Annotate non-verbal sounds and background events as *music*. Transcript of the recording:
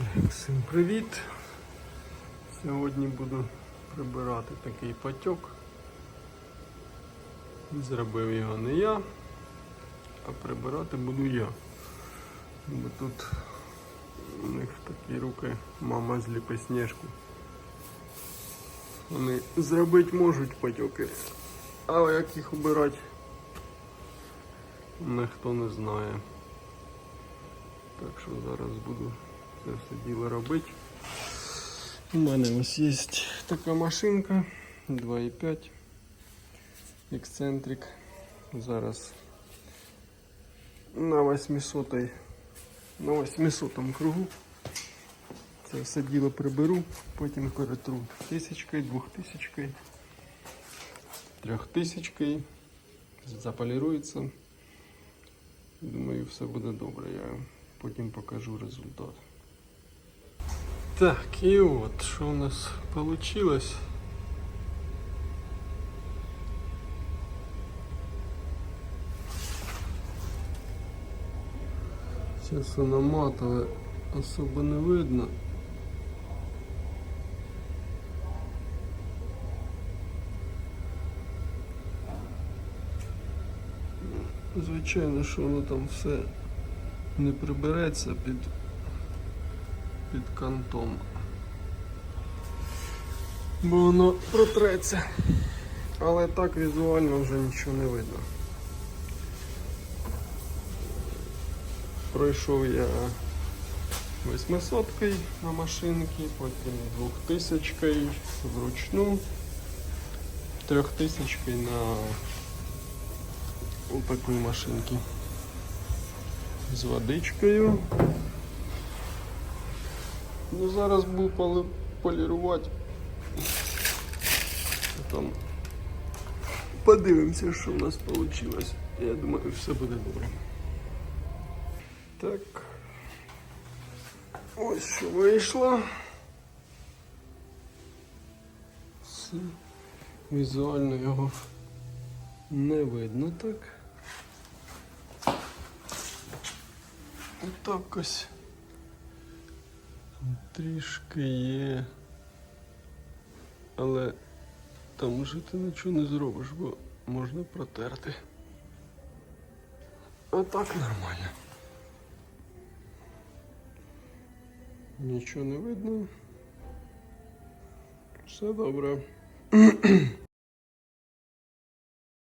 Всім привіт. Сьогодні буду прибирати такий патьок. Зробив його не я, а прибирати буду я. Бо тут у них такі руки мама зліпи сніжку. Вони зробити можуть патьоки, але як їх обирати, ніхто не знає. Так що зараз буду це все діло робити. У мене ось є така машинка 2,5 ексцентрик. Зараз на 800 на 800 кругу. Це все діло приберу, потім перетру тисячкою, двохтисячкою, трьохтисячкою. Заполірується. Думаю, все буде добре. Я потім покажу результат. Так, і от що у нас вийшло. Сейчас воно матове, особо не видно. Звичайно, що воно там все не прибереться під, під кантом. Бо воно протреться. Але так візуально вже нічого не видно. Пройшов я 800 на машинці, потім 2000 вручну, 3000 на отакій машинці з водичкою. Ну, зараз буду полірувати. Там подивимося, що в нас вийшло. Я думаю, все буде добре. Так. Ось що вийшло. Все. Візуально його не видно так. Так ось. Трішки є. Але там вже ти нічого не зробиш, бо можна протерти. А так нормально. Нічого не видно. Все добре. *clears throat*